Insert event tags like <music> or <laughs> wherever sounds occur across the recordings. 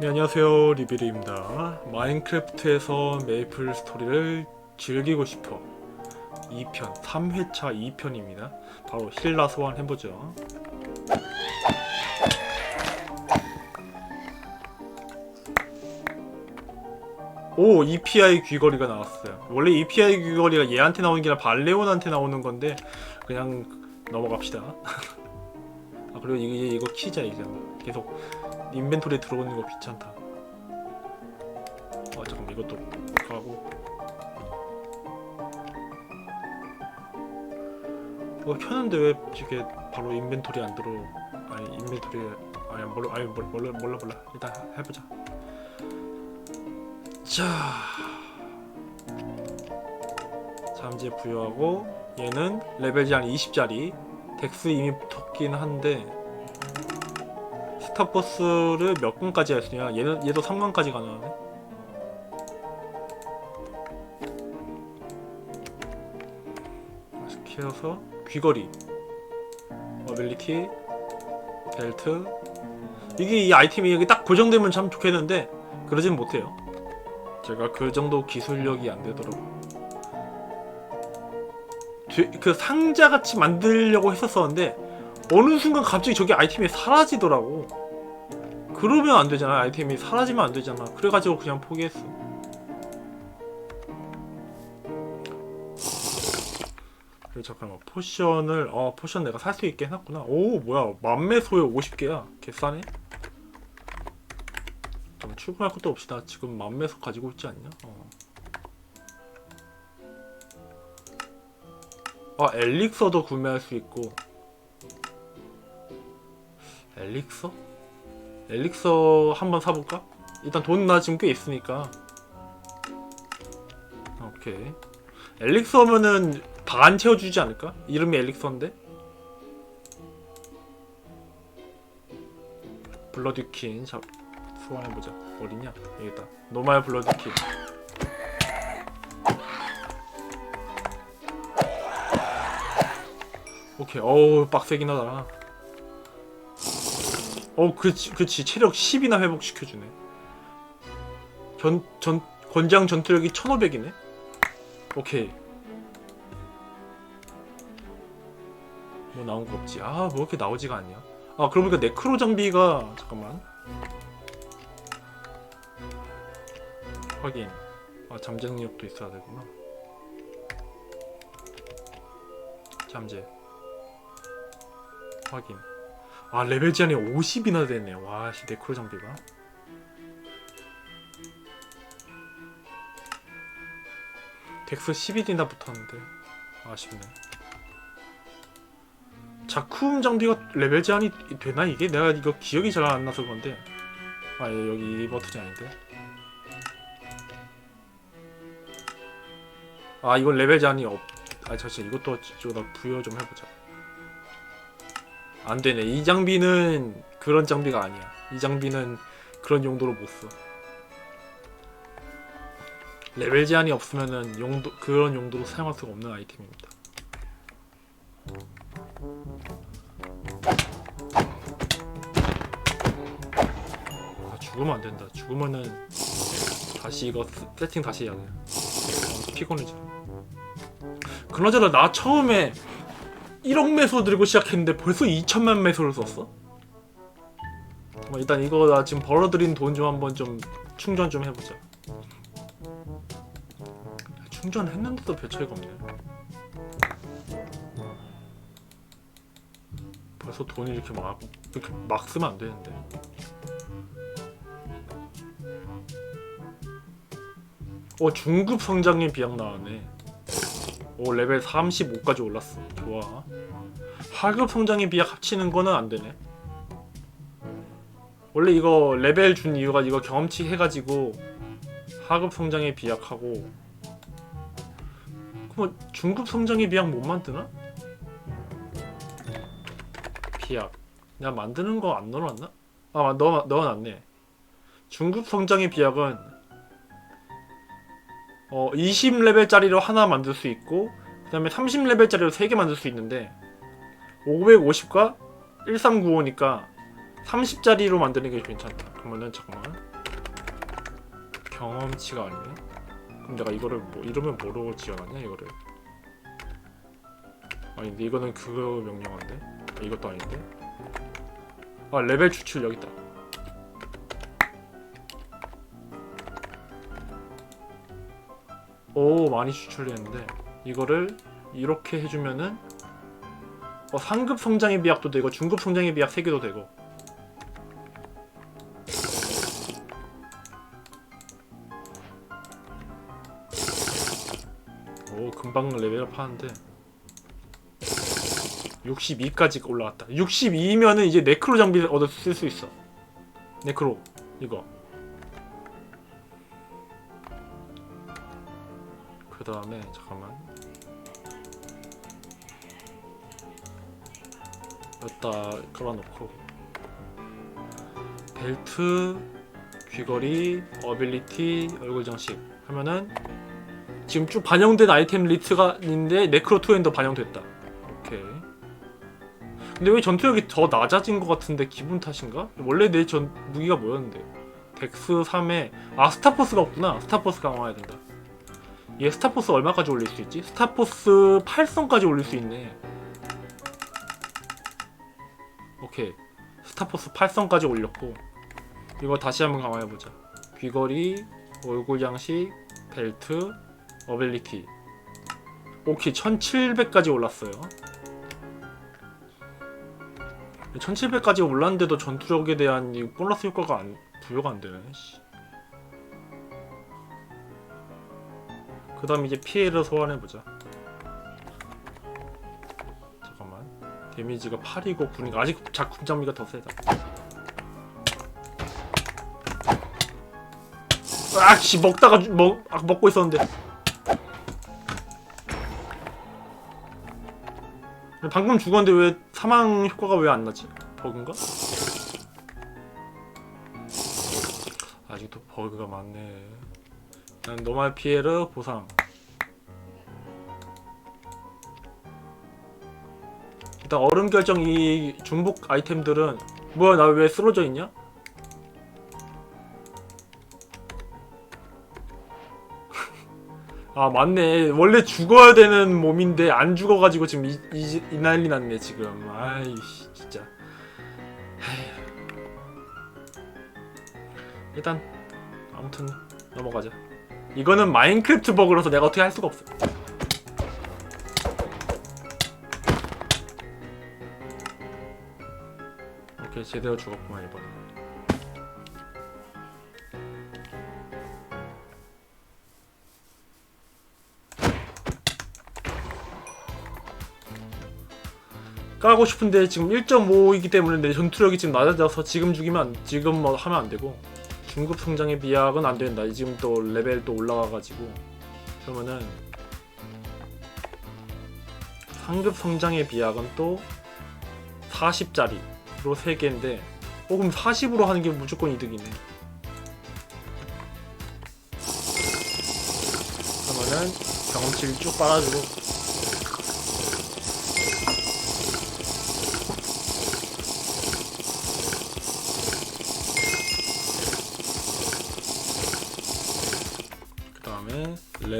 네, 안녕하세요. 리비리입니다. 마인크래프트에서 메이플 스토리를 즐기고 싶어. 2편 3회차 2편입니다. 바로 힐라 소환 해보죠. 오 EPI 귀걸이가 나왔어요. 원래 EPI 귀걸이가 얘한테 나오는 게 아니라 발레온한테 나오는 건데 그냥 넘어갑시다. <laughs> 아 그리고 이게 이거 키자 이제 계속 인벤토리에 들어오는 거 귀찮다. 아 잠깐만 이것도 가고. 이거 켰는데 왜 이게 바로 인벤토리 안 들어? 아니 인벤토리 아니 몰라 아니 몰라 몰라 몰라 몰라 일단 해보자. 자 잠재 부여하고 얘는 레벨 제한 20짜리 덱스 이미 붙었긴 한데 스타버스를 몇 권까지 할 수 있냐? 얘는 얘도 3권까지 가능하네. 스키어서 귀걸이, 어빌리티, 벨트. 이게 이 아이템이 여기 딱 고정되면 참 좋겠는데 그러진 못해요. 제가 그 정도 기술력이 안 되더라고. 뒤- 그 상자 같이 만들려고 했었었는데 어느 순간 갑자기 저기 아이템이 사라지더라고. 그러면 안 되잖아. 아이템이 사라지면 안 되잖아. 그래가지고 그냥 포기했어. 그리고 잠깐만 포션을 어 포션 내가 살 수 있게 해놨구나. 오 뭐야 만매 소요 50개야. 개싸네. 좀 출근할 것도 없이 나 지금 만매소 가지고 있지 않냐? 어. 아 엘릭서도 구매할 수 있고 엘릭서? 엘릭서 한번 사볼까? 일단 돈 나 지금 꽤 있으니까 오케이 엘릭서면은 다안 채워주지 않을까? 이름이 엘릭서인데? 블러드퀸 잡 소환해보자 어디냐? 여기다 노말 블러드퀸 오케이 어우 빡세긴 하다 어, 그치, 그치. 체력 10이나 회복시켜주네. 전, 전, 권장 전투력이 1500이네? 오케이. 뭐 나온 거 없지. 아, 뭐 이렇게 나오지가 않냐. 아, 그러고 보니까 네크로 장비가, 잠깐만. 확인. 아, 잠재능력도 있어야 되구나. 잠재. 확인. 아 레벨 제한이 50이나 되네 와씨 네크로 장비가. 덱스 11이나 붙었는데. 아쉽네. 자쿠움 장비가 레벨 제한이 되나 이게? 내가 이거 기억이 잘 안 나서 그런데. 아 예, 여기 이 버튼이 아닌데. 아 이건 레벨 제한이 없... 아 잠시 이것도 저다 부여 좀 해보자 안 되네. 이 장비는 그런 장비가 아니야. 이 장비는 그런 용도로 못 써. 레벨 제한이 없으면은 용도 그런 용도로 사용할 수가 없는 아이템입니다. 아, 죽으면 안 된다. 죽으면은 다시 이거 스- 세팅 다시 해야 돼. 어, 피곤해져. 그나저나 나 처음에 1억 매소 들고 시작했는데 벌써 2천만 매소를 썼어? 뭐 일단 이거 나 지금 벌어들인 돈 좀 한번 좀 충전 좀 해보자. 충전했는데도 별 차이가 없네. 벌써 돈이 이렇게 막 이렇게 막 쓰면 안 되는데. 어 중급 성장의 비약 나왔네. 오 레벨 35까지 올랐어. 좋아. 하급 성장의 비약 합치는 거는 안 되네. 원래 이거 레벨 준 이유가 이거 경험치 해가지고 하급 성장의 비약하고 그럼 중급 성장의 비약 못 만드나? 비약. 내가 만드는 거 안 넣어놨나? 아 넣어 넣어놨네. 중급 성장의 비약은 어 20레벨짜리로 하나 만들 수 있고 그 다음에 30레벨짜리로 3개 만들 수 있는데 550과 1395니까 30짜리로 만드는 게 괜찮다. 그러면은 잠깐만. 경험치가 아니네. 그럼 내가 이거를 뭐 이러면 뭐로 지어놨냐 이거를? 아니 근데 이거는 그거 명령어인데? 아, 이것도 아닌데? 아 레벨 추출 여기 있다. 오 많이 추출했는데 이거를 이렇게 해주면은 어, 상급 성장의 비약도 되고 중급 성장의 비약 3개도 되고. 오 금방 레벨업 하는데 62까지 올라왔다. 62면은 이제 네크로 장비를 얻어 쓸 수 있어. 네크로 이거 그 다음에 잠깐만. 여기다 깔아놓고. 벨트 귀걸이 어빌리티 얼굴 장식 하면은 지금 쭉 반영된 아이템 리스트가 있는데 네크로 2엔더 반영됐다. 오케이. 근데 왜 전투력이 더 낮아진 것 같은데 기분 탓인가? 원래 내 전 무기가 뭐였는데? 덱스 3에 아 스타포스가 없구나. 스타포스 강화해야 된다 얘 스타포스 얼마까지 올릴 수 있지? 스타포스 8성까지 올릴 수 있네. 오케이. 스타포스 8성까지 올렸고 이거 다시 한번 강화해보자. 귀걸이 얼굴 장식 벨트 어빌리티. 오케이 1700까지 올랐어요. 1700까지 올랐는데도 전투력에 대한 이 보너스 효과가 안, 부여가 안 되네 씨. 그 다음 이제 피해를 소환해보자. 잠깐만. 데미지가 8이고 9니까 아직 작품 장비가 더 세다. 아씨 먹다가 주- 먹, 아, 먹고 있었는데. 방금 죽었는데 왜 사망 효과가 왜 안 나지? 버그인가? 아직도 버그가 많네 난 노말 피해를 보상. 일단 얼음 결정 이 중복 아이템들은 뭐야 나 왜 쓰러져 있냐? <laughs> 아 맞네. 원래 죽어야 되는 몸인데 안 죽어가지고 지금 이, 이, 이 난리 났네 지금. 아이씨 진짜. 에휴. 일단 아무튼 넘어가자 이거는 마인크래프트 버그라서 내가 어떻게 할 수가 없어. 오케이 제대로 죽었구만 이번 까고 싶은데 지금 1.5이기 때문에 내 전투력이 지금 낮아져서 지금 죽이면 안, 지금 뭐 하면 안 되고 중급 성장의 비약은 안 된다. 지금 또 레벨 또 올라가가지고 그러면은 상급 성장의 비약은 또 40짜리로 3개인데 어 그럼 40으로 하는 게 무조건 이득이네. 그러면은 경험치를 쭉 빨아주고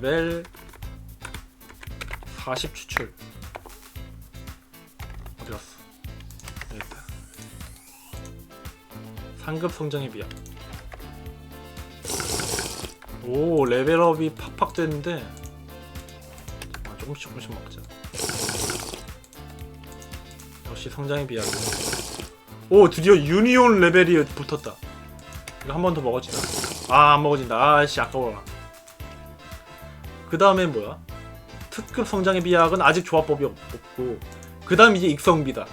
레벨 40 추출. 어디 갔어? 여기 있다. 상급 성장의 비약 오 레벨업이 팍팍 됐는데. 아, 조금씩 조금씩 먹자. 역시 성장의 비약 오 드디어 유니온 레벨이 붙었다. 이거 한 번 더 먹어지나? 아안 먹어진다. 아씨 아까워라 그 다음에 뭐야? 특급 성장의 비약은 아직 조합법이 없- 없고 그 다음 이제 익성비다.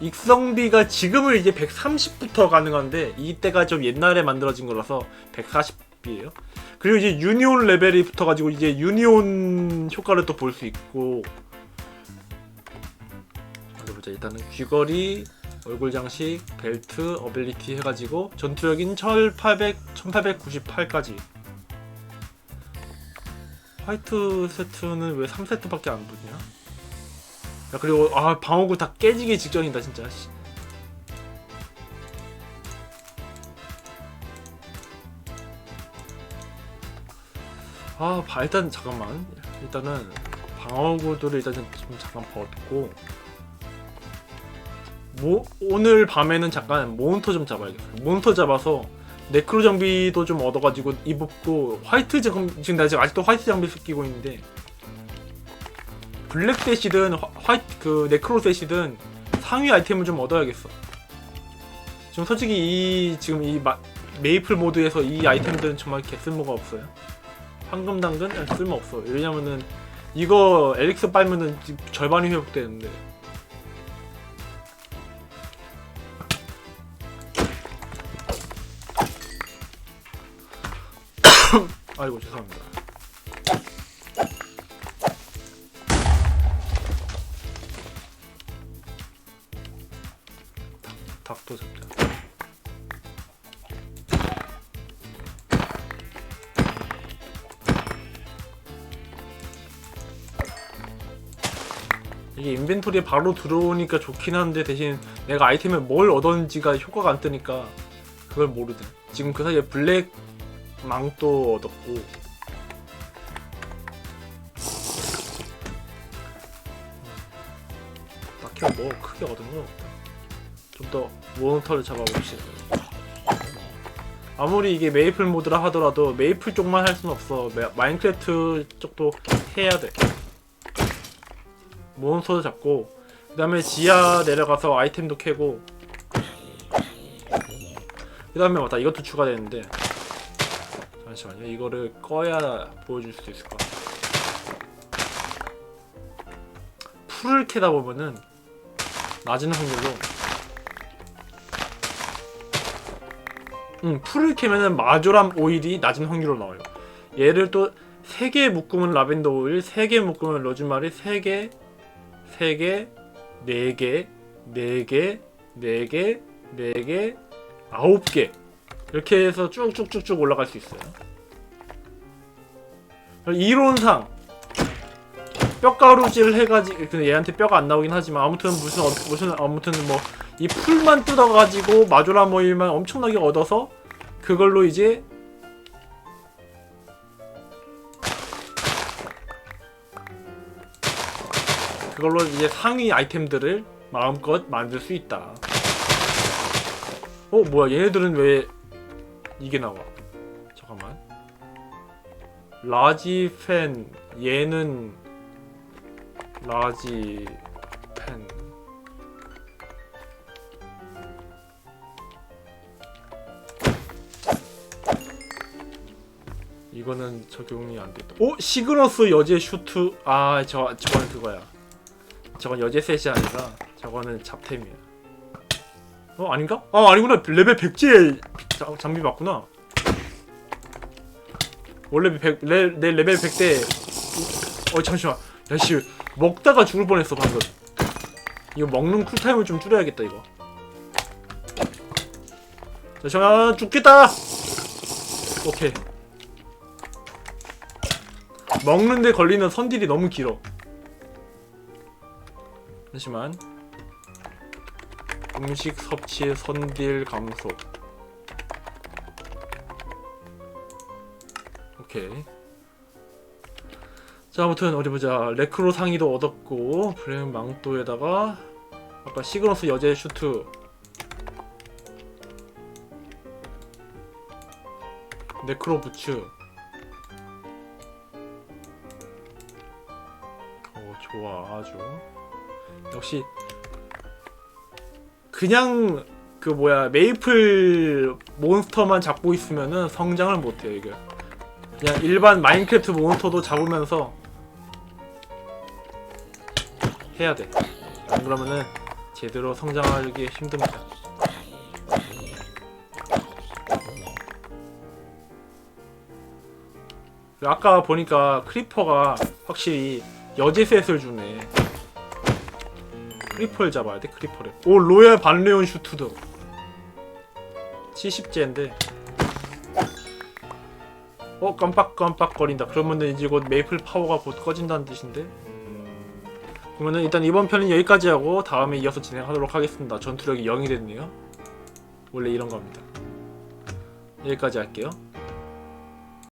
익성비가 지금은 이제 130부터 가능한데 이때가 좀 옛날에 만들어진 거라서 140비예요. 그리고 이제 유니온 레벨이 붙어가지고 이제 유니온 효과를 또 볼 수 있고 보자. 일단은 귀걸이 얼굴 장식, 벨트, 어빌리티 해가지고 전투력인 1800, 1898까지 화이트 세트는 왜 3세트밖에 안 붙냐? 야 그리고 아 방어구 다 깨지기 직전이다 진짜 씨. 아 바, 일단 잠깐만 일단은 방어구들을 일단 좀 잠깐 벗고 모, 오늘 밤에는 잠깐 몬터 좀 잡아야겠어 몬터 잡아서 네크로 장비도 좀 얻어가지고 입었고 화이트 장 지금 나 지금 아직도 화이트 장비 끼고 있는데 블랙 셋이든 화- 화이트 그 네크로 셋이든 상위 아이템을 좀 얻어야겠어. 지금 솔직히 이 지금 이 마, 메이플 모드에서 이 아이템들은 정말 개 쓸모가 없어요. 황금 당근 아, 쓸모 없어. 왜냐면은 이거 엘릭스 빨면은 지금 절반이 회복되는데. 아이고 죄송합니다. 닭, 닭도 잡자. 이게 인벤토리에 바로 들어오니까 좋긴 한데 대신 내가 아이템을 뭘 얻었는지가 효과가 안 뜨니까 그걸 모르든 지금 그 사이에 블랙 망도 얻었고. 딱히 뭐 크게 얻은 건 없다. 좀 더 모니터를 잡아봅시다. 아무리 이게 메이플 모드라 하더라도 메이플 쪽만 할순 없어. 마- 마인크래프트 쪽도 해야 돼. 몬스터도 잡고 그 다음에 지하 내려가서 아이템도 캐고 그 다음에 맞다. 이것도 추가되는데 잠시만요. 이거를 꺼야 보여줄 수 있을 것 같아 풀을 캐다 보면은 낮은 확률로 음 풀을 캐면은 마조람 오일이 낮은 확률로 나와요. 얘를 또 3개 묶으면 라벤더 오일 3개 묶으면 로즈마리 3개 3개 4개 4개 4개 4개 9개 이렇게 해서 쭉쭉쭉쭉 올라갈 수 있어요 이론상 뼈가루질 해가지고 근데 얘한테 뼈가 안 나오긴 하지만 아무튼 무슨 어- 무슨 아무튼 뭐 이 풀만 뜯어가지고 마조라 모일만 엄청나게 얻어서 그걸로 이제 그걸로 이제 상위 아이템들을 마음껏 만들 수 있다. 어 뭐야 얘네들은 왜 이게 나와? 잠깐만. 라지 팬 얘는 라지 팬 이거는 적용이 안 됐다. 오 시그너스 여제 슈트 아 저 저건 그거야. 저건 여제 셋이 아니라 저거는 잡템이야. 어 아닌가? 아 아니구나. 레벨 100제 장비 맞구나. 원래 100, 레, 내 레벨 100대 어 잠시만. 야씨 먹다가 죽을 뻔했어 방금. 이거 먹는 쿨타임을 좀 줄여야겠다 이거. 잠시만. 죽겠다! 오케이. 먹는데 걸리는 선딜이 너무 길어. 잠시만 음식 섭취 선딜 감소. 오케이. 자 아무튼 어디 보자. 레크로 상의도 얻었고 브레임 망토에다가 아까 시그너스 여제 슈트. 네크로 부츠. 어 좋아. 아주. 역시 그냥 그 뭐야 메이플 몬스터만 잡고 있으면은 성장을 못해요 이게 그냥 일반 마인크래프트 몬스터도 잡으면서 해야 돼. 안 그러면은 제대로 성장하기 힘듭니다. 아까 보니까 크리퍼가 확실히 여제셋을 주네. 크리퍼를 잡아야 돼, 크리퍼를. 오, 로얄 반레온 슈트도. 70제인데. 어, 깜빡깜빡거린다. 그러면은 이제 곧 메이플 파워가 곧 꺼진다는 뜻인데. 그러면은 일단 이번 편은 여기까지 하고 다음에 이어서 진행하도록 하겠습니다. 전투력이 0이 됐네요. 원래 이런 겁니다. 여기까지 할게요.